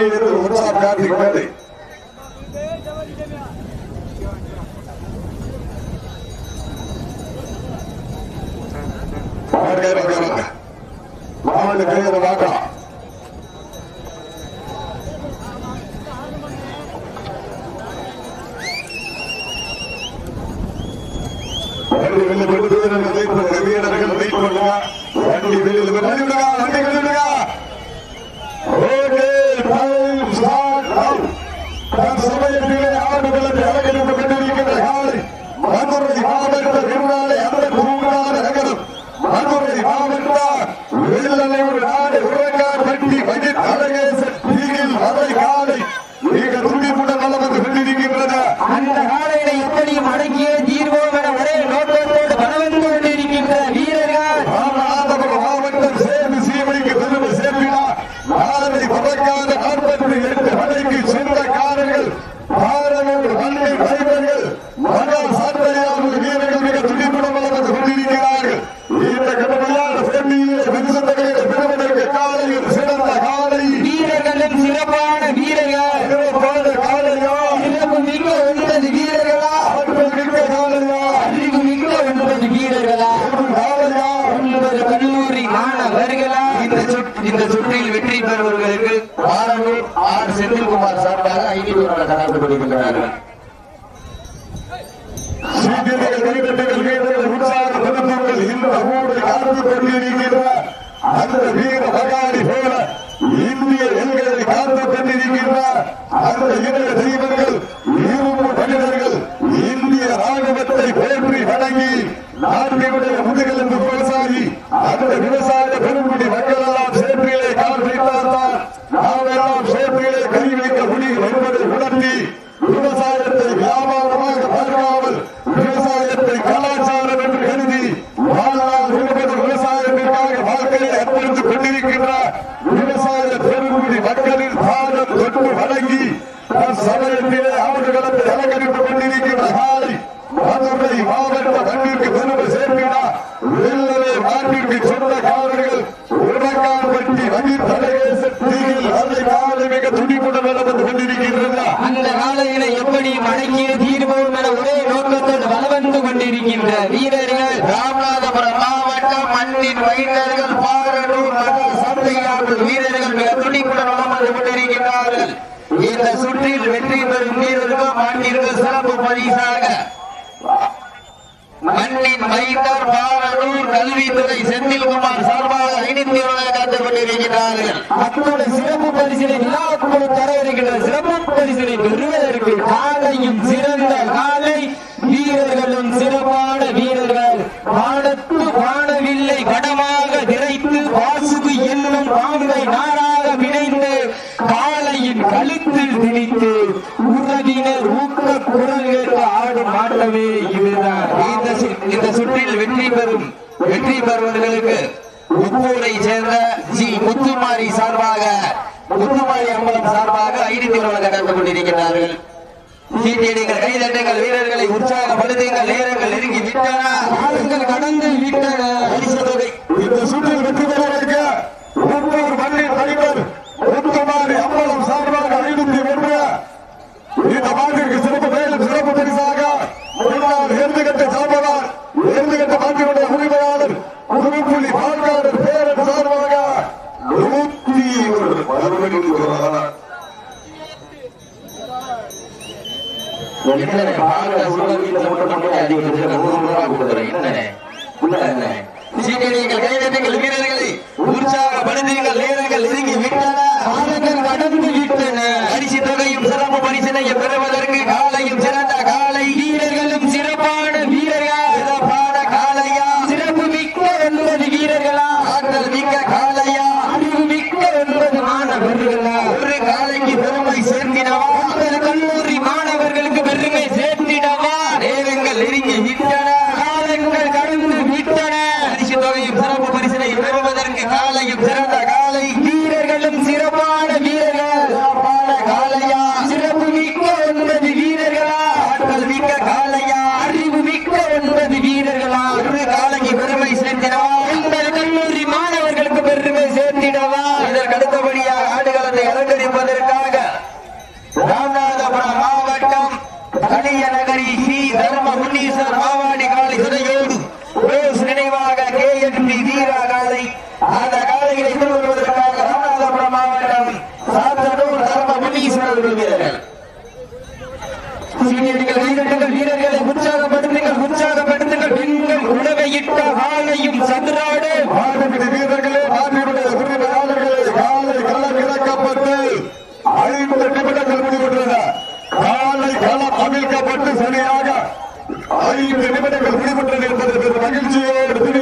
के लिए அழகு அழகு போல அந்த வீர பகாரி போல இந்திய எண்களை காத்து கொண்டிருக்கின்ற அந்த இணைய தெய்வங்கள் இரும்பு மனிதர்கள் இந்திய ராணுவத்தை போற்றி வணங்கி நாட்டினுடைய என்று விவசாயி அந்த விவசாயி சிறப்பு பரிசாக மண்ணின் மைந்தர் பாரலூர் கல்வித்துறை செந்தில்குமார் சார்பாக ஐநூத்தி ஒன்று காத்துக் கொண்டிருக்கிறார்கள் அத்தோட சிறப்பு பரிசினை விழா தர இருக்கின்ற சிறப்பு பரிசினை பெறுவதற்கு காலையும் சிறந்த காலை வீரர்களும் சிறப்பான வீரர்கள் ஆடவே இருந்தார் இந்த இந்த சுற்றில் வெற்றி பெறும் வெற்றி பெறுவர்களுக்கு முக்கூரை சேர்ந்த ஜி. முத்துமாரி சார்பாக முத்துமாரி அம்பலம் சார்பாக ஐடென்டி வழங்க நடந்து கொண்டிருக்கிறார்கள் வீரர்களை உற்சாகப்படுத்துங்கள் நேரங்கள் நெருங்கி விட்டன. காலங்கள் கடந்து விட்டன. இந்த சுற்றில் வெற்றி பெறுவதற்கு முன்னூறு முத்துமாரி அம்பலம் சார்பாக ஐநூத்தி ஒன்று. சிறப்பு மேலும் சாம்பலார் இருந்து கட்டு சாம்பலார் இருந்து கட்டு மாற்றிக்கொண்ட உரிமையாளர் உருப்புள்ளி பால்காரர் பேரன் சார்பாக நூத்தி உற்சாகப்படுத்தீர்கள் நேரங்கள் நெருங்கி விட்டன. வடந்து விட்டன. பரிசு தொகையும் சிறப்பு பரிசினை Tôi xin đi đâu? பதினைந்து நிமிடங்கள் என்பதற்கு மகிழ்ச்சியோடு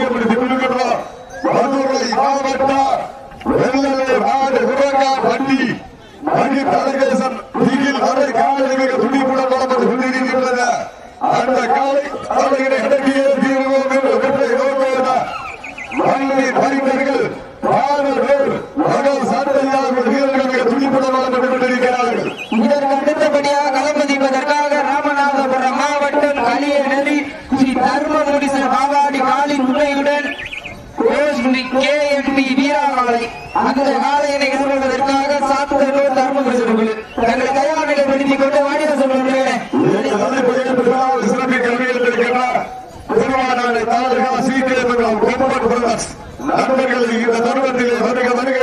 சாலையினை எதிர்கொள்வதற்காக சாத்தூர் தர்மபுரி தங்களை கையாள நிலைப்படுத்திக் கொண்டு வாடிவாசல் நண்பர்கள் இந்த தருணத்திலே வருக வருக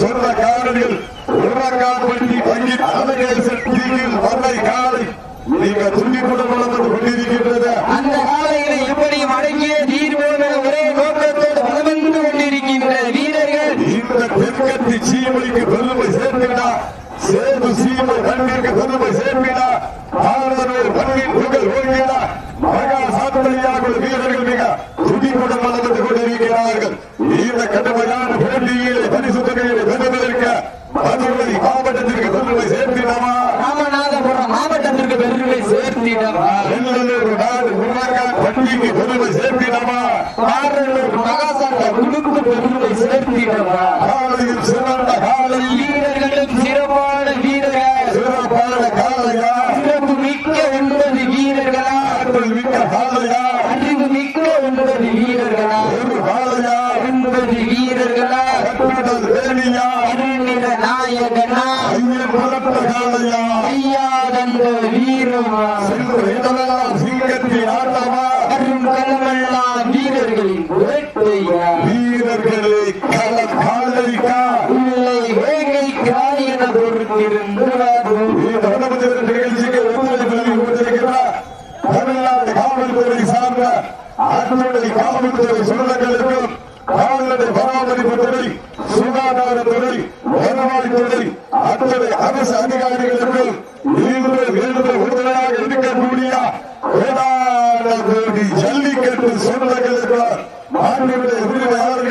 சொன்ன காரணிகள் உருவாக்காப்பு leader வீரர்களின் வீரர்களை இல்லை வேகை காரியன பொறுத்திருந்து நிகழ்ச்சிக்கு ஒத்துழைப்பு கொடுத்திருக்கிறார் தமிழ்நாடு காவல்துறை சார்ந்த ஆற்றுநடை காவல்துறை சொந்தங்களுக்கும் காவல்நடை பராமரிப்பு துறை சுகாதாரத்துறை வருவாய்த்துறை அத்துறை அரசு அதிகாரிகளுக்கும் வேண்டுதல் வேண்டுதல் உறுதுணையாக இருக்கக்கூடிய ದೇವರ ದೇವರಿಗೆ ಜಲ್ಲಿಕಟ್ಟು ಸುಳ್ಳಗಳಿರುವ ಮಾನ್ಯರ ಎದುರಿನ ಯಾರು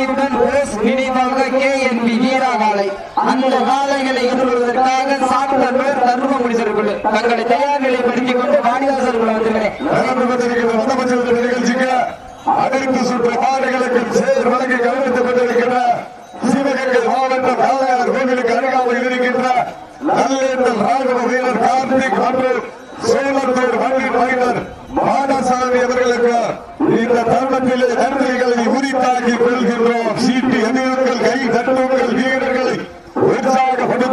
காளையுடன் நினைவாக கே என் பி வீரா காளை அந்த காளைகளை எதிர்கொள்வதற்காக சாப்பிட்டவர் தர்ம முடிச்சிருக்குள்ள தங்களை தயார் நிலைப்படுத்திக் கொண்டு வாணிதாசர் வந்திருக்கிறேன். அனைத்து சுற்று காளைகளுக்கு செயல் வழங்கி கவனித்துக் கொண்டிருக்கின்ற சிவகங்கை மாவட்டம் கோவிலுக்கு அருகாமல் இருக்கின்ற ராகவ வீரர் கார்த்திக் மற்றும் சேலத்தூர் மண்ணின் மகிழர் மாடசாமி அவர்களுக்கு இந்த தருணத்திலே நன்றிகளை உரித்தாக்கி கொள்கின்றோம். சீட்டு எதிர்க்கள் கை தட்டுங்கள் வீரர்களை உற்சாகப்படும்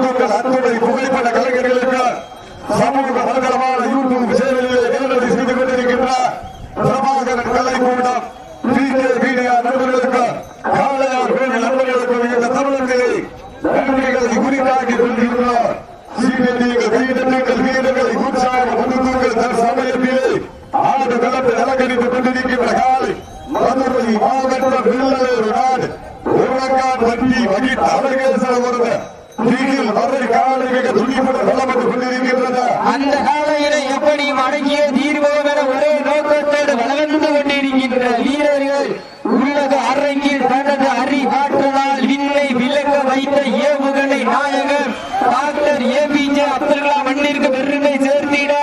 அப்படி காலையில அடங்கிய தீர்வோம் என ஒரே நோக்கத்தோடு வளர்ந்து கொண்டிருக்கின்ற வீரர்கள் உள்ளது அரங்கி தனது அறிவாற்றலால் விண்ணை விளக்க வைத்த ஏவுகணை நாயகர் டாக்டர் ஏபிஜே அப்துல் கலாம் மண்ணிற்கு பெருமை சேர்த்திட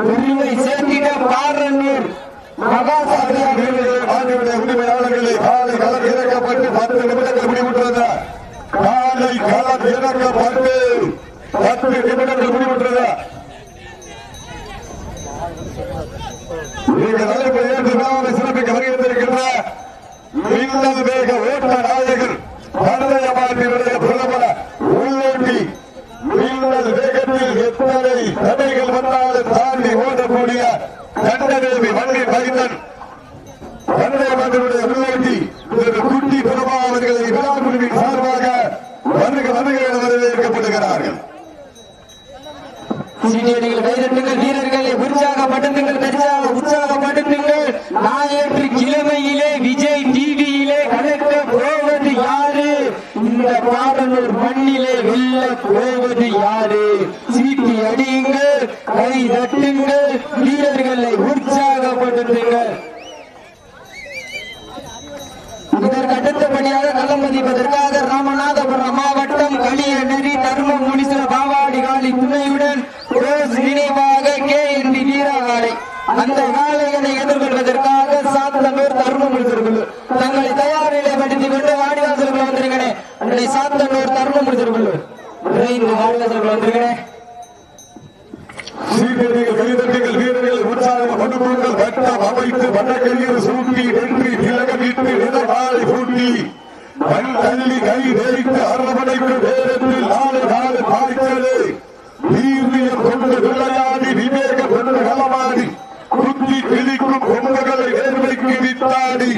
பெருமை சேர்த்திட பாரனூர் மகாசாரியா காலை களம் இறக்கப்பட்டு பத்து நிமிடங்கள் முடிவுற்றது. காலை களம் இறக்கப்பட்டு பத்து நிமிடங்கள் முடிவுற்றது நீங்கள் அழைப்பை மின்னல் வேக ஓட்ட நாயகர் பிரதமர் மின்னல் வேகத்தில் எத்தனை தடைகள் வந்தாலும் தாண்டி ஓடக்கூடிய கண்டதேவி வண்டி பைந்தன் பந்தய மாட்டினுடைய உள்ளோட்டி திரு குட்டி பிரபா அவர்களை விழா குழுவின் சார்பாக வருக வருக என வரவேற்கப்படுகிறார்கள் சீனியர்கள் கைதட்டுங்கள் வீரர்களை உற்சாகப்படுத்துங்கள் தரிசாக உற்சாகப்படுத்துங்கள் ஞாயிற்று கிழமையிலே விஜய் டிவியிலே கலக்க போவது யாரு இந்த பாடலூர் மண்ணிலே வெல்ல போவது யாரு சீட்டி அடியுங்கள் கை தட்டுங்கள் வீரர்களை உற்சாகப்படுத்துங்கள் இதற்கு அடுத்தபடியாக களம் பதிப்பதற்காக ராமநாதபுரம் மாவட்டம் களியநெறி தர்மம் முனிசில பாவாடி காளி துணையுடன் ரோஸ் நினைவாக கே என் வீரகாலை அந்த காளையனை எதிர்கொள்வதற்காக சாத்தனூர் தர்மம் முடித்திருக்குள்ளு தங்களை தயார் நிலைப்படுத்திக் கொண்டு வாடிவாசல்கள் வந்திருக்கிறேன் அன்றை சாத்தனூர் தர்மம் முடித்திருக்குள்ளு விரைந்து வந்திருக்கிறேன். சீக்கிரங்கள் கைதட்டுங்கள் வீரர்கள் உற்சாகம் அனுபவங்கள் வட்டம் அமைத்து வண்ணக்கையில் சூட்டி வெற்றி திலகமிட்டு நிலவாளை பூட்டி. மண் தள்ளி கை தேய்த்து அரவணைக்கு வேரத்தில் நாலு நாலு பாய்ச்சலே. வீரியம் கொண்டு விளையாடி விவேகம் கொண்டு களமாடி குத்தி நேர்மைக்கு வித்தாடி.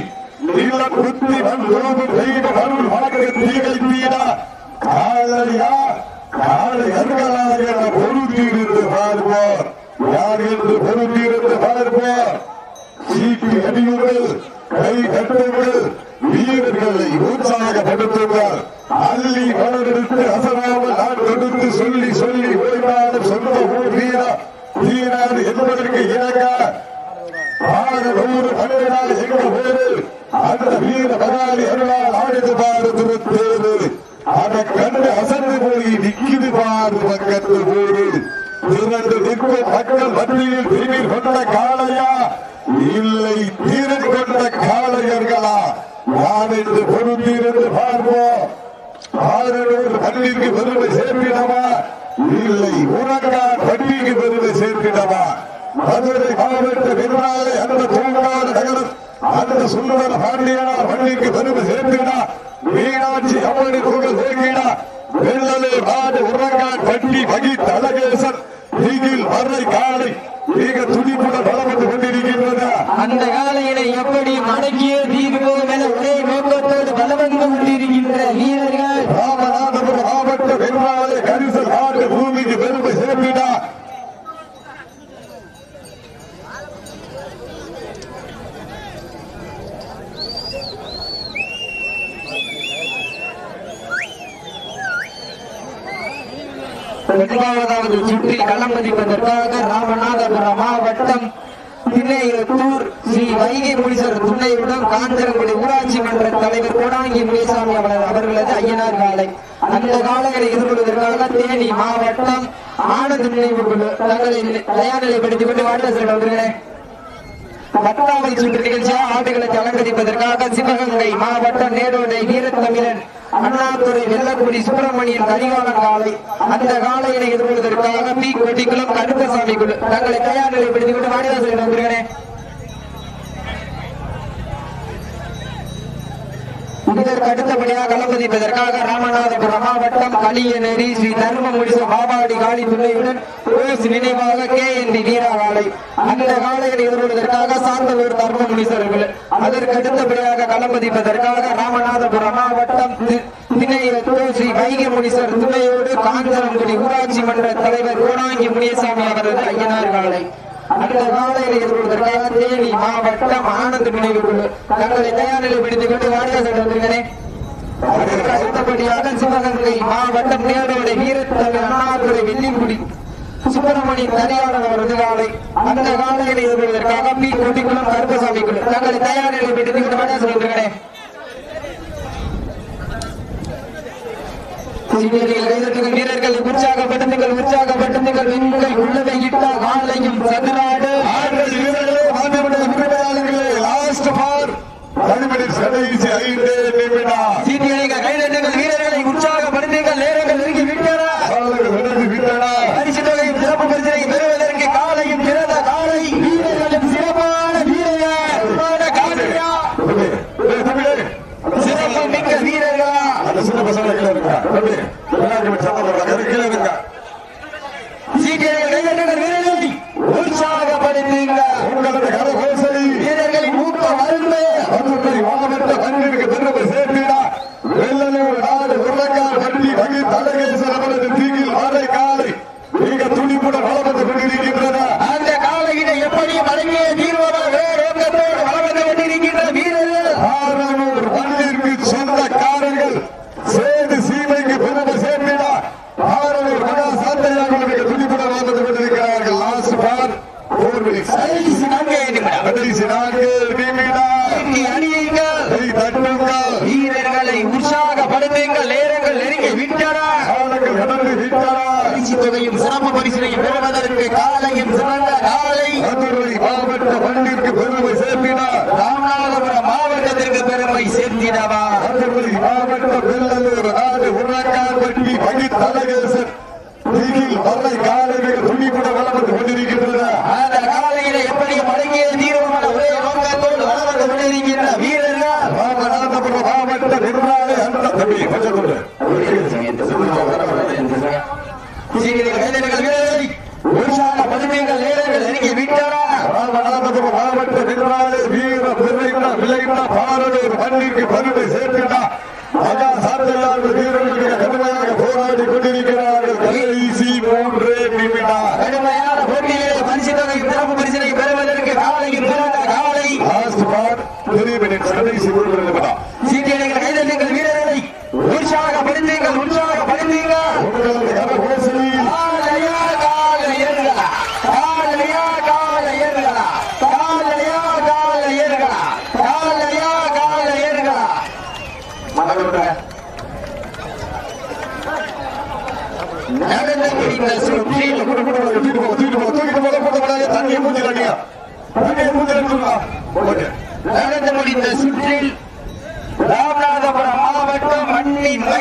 குத்தி அருள் தீகை தீரா. காலையா காலை அருகலாக என பொருந்திருந்து பார்ப்போர் யார் என்று பொருந்திருந்து பார்ப்போர் சீட்டி அடியுங்கள் கை கட்டுங்கள் வீரர்களை உற்சாகப்படுத்துங்கள். அள்ளி வளர்ந்து அசராமல் நான் கொடுத்து சொல்லி சொல்லி ஓய்வாடும் சொந்த ஊர் வீரா வீராது என்பதற்கு இணங்க ஆறு நூறு பன்னிரண்டால் எங்க பேரு அந்த வீர பகாரி அருளால் ஆடித்து பாரு திருத்தேரு அதை கண்டு அசந்து போய் நிக்குது பாரு பக்கத்து போது திரண்டு நிற்கும் மக்கள் மத்தியில் திரும்பி கொண்ட காளையா? இல்லை தீரன் கொண்ட காளையர்களா? யார் என்று பொறுத்திருந்து பார்ப்போம். ஆறுநூறு பள்ளிக்கு பெருமை சேர்க்கிடவா இல்லை உனக்கான் பள்ளிக்கு பெருமை சேர்க்கிடவா மதுரை மாவட்ட நிர்வாக அந்த தூங்காத நகரம் ஆண்டு சுந்தர பாண்டியனா பள்ளிக்கு பெருமை சேர்ப்பிடா மீனாட்சி அம்மனி புகழ் சேர்க்கிடா வெள்ளலே பாடு உறங்கான் பட்டி பகி தலகேசன் நீகில் வரை காலை மிக துடிப்புடன் பலம் வந்து கொண்டிருக்கின்றன. அந்த காலையினை எப்படி மடக்கிய தீர்வோம் என ஒரே நோக்கத்தோடு பலவந்து கொண்டிருக்கின்ற வீரர்கள் ராமநாதபுரம் மாவட்ட நிர்வாக கரிசல் நாடு பூமிக்கு பெருமை சேர்ப்பிடா முதலாவதாவது சுற்றில் களம் பதிப்பதற்காக ராமநாதபுரம் மாவட்டம் திண்ணையத்தூர் ஸ்ரீ வைகை முனிசர் துணையுடன் காஞ்சரங்குடி ஊராட்சி மன்ற தலைவர் கோடாங்கி முனிசாமி அவர்கள் அவர்களது ஐயனார் காலை அந்த காலங்களை எதிர்கொள்வதற்காக தேனி மாவட்டம் ஆனந்த நினைவு குழு தங்களை தயார்நிலைப்படுத்திக் கொண்டு வாடிவாசல் வருகிறேன் பத்தாவது சுற்று நிகழ்ச்சியாக ஆடுகளத்தை அலங்கரிப்பதற்காக சிவகங்கை மாவட்டம் நேரோடை வீரத்தமிழன் அண்ணாதுரை வெள்ளக்குடி சுப்பிரமணியன் கரிகாலன் காலை அந்த காலையினை எதிர்கொள்வதற்காக பி கொட்டிக்குளம் கருப்பசாமி குழு. தங்களை தயார் நிலைப்படுத்திக் கொண்டு வாடிவாசல் வருகிறேன் இதற்கு அடுத்தபடியாக களம்பதிப்பதற்காக ராமநாதபுரம் மாவட்டம் களியநேரி ஸ்ரீ தர்மமுடிச பாபாடி காளி துணையுடன் நினைவாக கே என் வீராகாலை அந்த காலையில் எதிர்கொள்வதற்காக சாந்தலூர் தர்மமுடிசர்கள் அதற்கு அடுத்தபடியாக களம்பதிப்பதற்காக ராமநாதபுரம் மாவட்டம் தி- ஸ்ரீ வைகை துணையோடு காஞ்சனங்குடி ஊராட்சி மன்ற தலைவர் கோணாங்கி முனியசாமி அவரது ஐயனார் காலை அந்த காலையில் தேனி மாவட்டம் ஆனந்த நினைவு குழு தங்களை கொண்டு வந்திருக்கிறேன் அடுத்தபடியாக சிவகங்கை மாவட்டம் நேரோட அண்ணாதுரை வெள்ளிக்குடி. சுப்பிரமணி தனியாளர் அவரது காலை. அந்த காலையில் எதிர்கொள்வதற்காக பி கொட்டிக்குளம் கருப்பசாமி குழு தங்களை தயார் நிலை பெற்று கைதட்டுங்கள் வீரர்கள் உற்சாகப்படுத்துங்கள் உற்சாகப்படுத்துங்கள் நீங்கள் உள்ளதை இட்ட காலையும் சதுராடு ஆண்கள் வீரர்களே மாநில உரிமையாளர்களே லாஸ்ட் பார் பதிமணி கடைசி ஐந்து நிமிடம். சீனியர்கள் கைதட்டுங்கள் வீரர்களை உற்சாகப்படுத்துங்கள் நேரங்கள் நெருங்கி விட்டன. காலங்கள் நடந்து விட்டன. பரிசு தொகையும் சிறப்பு பரிசனை பெறுவதற்கு காலையும் பிறந்த காலை. வீரர்களும் சிறப்பான வீரர்கள். சிறப்பான காலையா தம்பி, ஏய் தம்பி, சிறப்பு மிக்க வீரர்களா. அந்த பசங்க கீழே இருக்கா தம்பி எல்லாருக்குமே சத்தம் போடுறாங்க கீழே இருங்க சீனியர்கள் கைதட்டுங்கள் வீரர்களை உற்சாகப்படுத்துங்கள் உங்களது கரகோசை வீரர்களின் ஊக்கம் அருமை மதுரை மாவட்ட மண்ணிற்கு பெருமை சேர்த்திட வெள்ளலூர் நாடு உருளைக்கால் வண்டி வகி தலைகள் சிறப்பது தீங்கில் வாழை காலை மிக துணிப்புடன் வளம் வந்து கொண்டிருக்கின்றன அந்த காலையினை எப்படி மடங்கிய தீர்வதாக நோக்கத்தோடு வளம் வந்து கொண்டிருக்கின்ற வீரர்கள் ஆரனூர் மண்ணிற்கு சொந்தக்காரர்கள் சேது சீமைக்கு பெருமை சேர்த்திட ஆரனூர் மகா சாத்தையாக மிக துணிப்புடன் வளம் வந்து கொண்டிருக்கிறார்கள் லாஸ்ட் பார் போர் மினிட்ஸ் கடைசி நான்கே நிமிடம் கடைசி நான்கு நிமிடம் இனி அணியுங்கள் கை தட்டுங்கள் வீரர்களை உற்சாகப்படுத்துங்கள் நேரங்கள் நெருங்கி விட்டன காலங்கள் கடந்து விட்டன பரிசு தொகையும் சிறப்பு பரிசினையும் பெறுவதற்கு காலையும் சிறந்த காலை மதுரை மாவட்ட மண்ணிற்கு பெருமை சேர்த்தினார் ராமநாதபுரம் மாவட்டத்திற்கு பெருமை சேர்த்திடவா மதுரை மாவட்ட வெள்ளலூர் நாடு உருளைக்கால் தலைகேசன் திகில் வரை காலை மிக துணிப்புட வளம் வந்து கொண்டிருக்கின்றன. அந்த காலையில எப்படி மடங்கிய தீர்வமான ஒரே நோக்கத்தோடு வளம் வந்து கொண்டிருக்கின்ற வீரர்கள்? ராமநாதபுரம் மாவட்ட நிர்வாக அந்த தம்பி கொஞ்சம் கொண்டு சீனியர்கள் கைதட்டுங்கள் வீரர்களை உற்சாகப்படுத்துங்கள் நேரங்கள் நெருங்கி விட்டன ராமநாதபுரம் மாவட்ட நிர்வாக வீர பிள்ளைகள விளைந்த பாரலூர் மண்ணிற்கு பெருமை சேர்த்தினார் மகா சாத்தையாளர்கள் வீரர்களுக்கு கடுமையாக போராடி கொண்டிருக்கிறார்கள் கடைசி மூன்று நிமிடம் கடுமையான போட்டியிலே பரிசு தொகை சிறப்பு பரிசினை பெறுவதற்கு காலையும் சிறந்த காலை லாஸ்ட் பார் த்ரீ கடைசி மூன்று நிமிடம் சீட்டியடிகள் கைதட்டுங்கள் வீரர்களை தூக்கிட்டு தூக்கிட்டு தூக்கிட்டு போட்டு தண்ணியை. தண்ணியை மூஞ்சில அடிச்சுடுங்க. ஓகே. நடந்து முடிந்த சுற்றில் ராமநாதபுரம் மாவட்டம் மண்ணின்